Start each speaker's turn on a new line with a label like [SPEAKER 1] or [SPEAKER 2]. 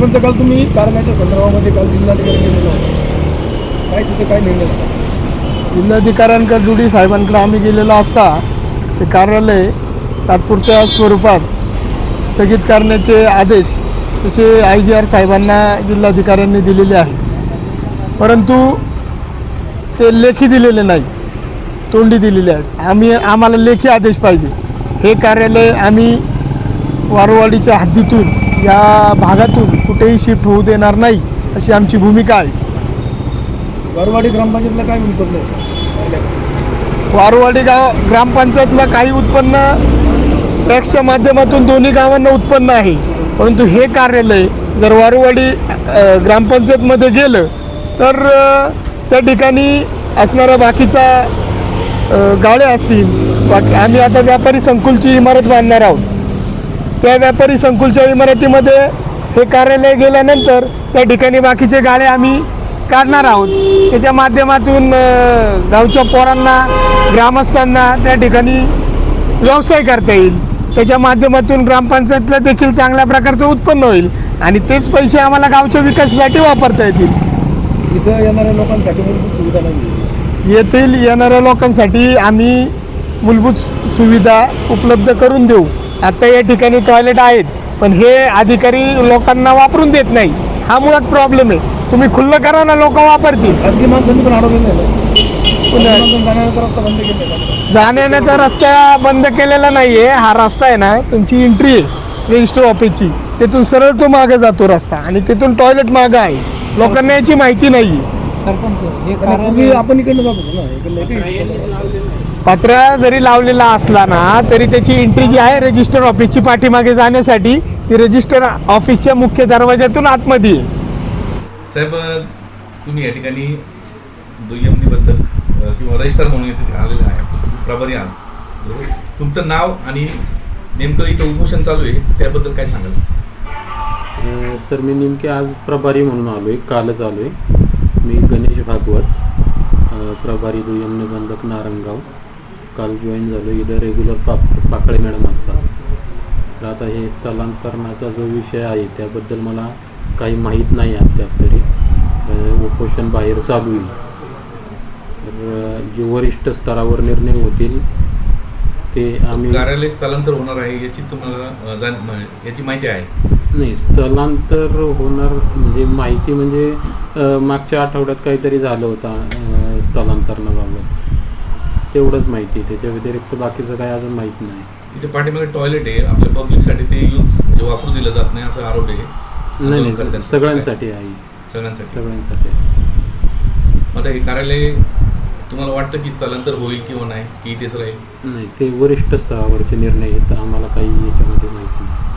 [SPEAKER 1] सरपंच काल तुम्ही कारणाच्या संदर्भामध्ये काल जिल्हाधिकारी गेलेला काय तिथे काय निर्णय
[SPEAKER 2] जिल्हाधिकाऱ्यांकडे ड्युटी साहेबांकडे आम्ही गेलेलो असता ते कार्यालय तात्पुरत्या स्वरूपात स्थगित करण्याचे आदेश तसे आय जी आर साहेबांना जिल्हाधिकाऱ्यांनी दिलेले आहे परंतु ते लेखी दिलेले नाही तोंडी दिलेले आहेत. आम्ही आम्हाला लेखी आदेश पाहिजे. हे कार्यालय आम्ही वारवाडीच्या हद्दीतून या भागातून कुठेही शिफ्ट होऊ देणार नाही अशी आमची भूमिका आहे.
[SPEAKER 1] गरवाडी ग्रामपंचायतला काय उत्पन्न
[SPEAKER 2] वारवाडी गाव ग्रामपंचायतला काही उत्पन्न टॅक्सच्या माध्यमातून दोन्ही गावांना उत्पन्न आहे. परंतु हे कार्यालय जर वारवाडी ग्रामपंचायतमध्ये गेलं तर त्या ठिकाणी असणारा बाकीचा गाळे असतील. बाकी आम्ही आता व्यापारी संकुलची इमारत बांधणार आहोत. त्या व्यापारी संकुलच्या इमारतीमध्ये हे कार्यालय गेल्यानंतर त्या ठिकाणी बाकीचे गाळे आम्ही काढणार आहोत. त्याच्या माध्यमातून गावच्या पोरांना ग्रामस्थांना त्या ठिकाणी व्यवसाय करता येईल. त्याच्या माध्यमातून ग्रामपंचायतला देखील चांगल्या प्रकारचं उत्पन्न होईल आणि तेच पैसे आम्हाला गावच्या विकासासाठी वापरता येतील.
[SPEAKER 1] इथं येणाऱ्या लोकांसाठी मूलभूत सुविधा नाही
[SPEAKER 2] येथील येणाऱ्या लोकांसाठी आम्ही मूलभूत सुविधा उपलब्ध करून देऊ. आता या ठिकाणी टॉयलेट आहेत. पण हे अधिकारी लोकांना वापरून देत नाही. हा मुळात प्रॉब्लेम आहे. तुम्ही खुल्लं करा ना लोक वापरतील.
[SPEAKER 1] खाजगी माणसांनी पण अडवलेलं आहे
[SPEAKER 2] पुन्हा-
[SPEAKER 1] जाण्याचा रस्ता बंद केलेला आहे.
[SPEAKER 2] जाण्याचा रस्ता बंद केलेला नाही आहे हा रस्ता आहे ना तुमची एंट्री आहे रजिस्टर ऑफिसची तिथून सरळ तो मागे जातो रस्ता आणि तिथून टॉयलेट मागं आहे. लोकांना याची माहिती नाही आहे
[SPEAKER 3] सरपंच हे
[SPEAKER 1] आपण इकडनं जात होतो ना
[SPEAKER 2] पत्रा जरी लावलेला असला ना तरी त्याची एंट्री जी आहे रजिस्टर ऑफिसची पाठीमागे जाण्यासाठी ती रजिस्टर ऑफिसच्या मुख्य दरवाज्यातून आतमध्ये आहे
[SPEAKER 4] साहेब तुम्ही या ठिकाणी दुय्यम निबंधक अ, किंवा रजिस्टर म्हणून इथे आलेले आहे. प्रभारी आहात? तुमचं नाव आणि नेमकं इथं उपोषण चालू आहे त्याबद्दल काय सांगाल?
[SPEAKER 5] सर मी नेमके आज प्रभारी म्हणून आलो आहे कालच आलो आहे मी गणेश भागवत प्रभारी दुय्यम निबंधक नारंगाव. काल जॉईन झालो. इथं रेग्युलर पाक पाकळे मॅडम असतात. तर आता हे स्थलांतरणाचा जो विषय आहे त्याबद्दल मला काही माहीत नाही अद्याप तरी. उपोषण बाहेर चालू आहे. तर जे वरिष्ठ स्तरावर निर्णय होतील ते आम्ही
[SPEAKER 4] कार्यालय स्थलांतर होणार आहे याची तुम्हाला याची माहिती आहे?
[SPEAKER 5] नाही स्थलांतर होणार म्हणजे माहिती म्हणजे मागच्या आठवड्यात काहीतरी झालं होतं स्थलांतरणाबाबत. तेवढंच माहिती त्याच्या व्यतिरिक्त बाकीचं काही अजून माहीत नाही.
[SPEAKER 4] इथे पाठीमागे टॉयलेट आहे. आपल्या पब्लिकसाठी ते यूज म्हणजे वापरू दिलं जात नाही असा आरोप आहे.
[SPEAKER 5] नाही नाही. सगळ्यांसाठी आहे.
[SPEAKER 4] सगळ्यांसाठी.
[SPEAKER 5] सगळ्यांसाठी आहे.
[SPEAKER 4] मग आता हे कार्यालय तुम्हाला वाटतं की स्थलांतर होईल किंवा नाही? की इथेच राहील?
[SPEAKER 5] नाही ते वरिष्ठ स्तरावरचे निर्णय आहेत. आम्हाला काही याच्यामध्ये माहिती नाही.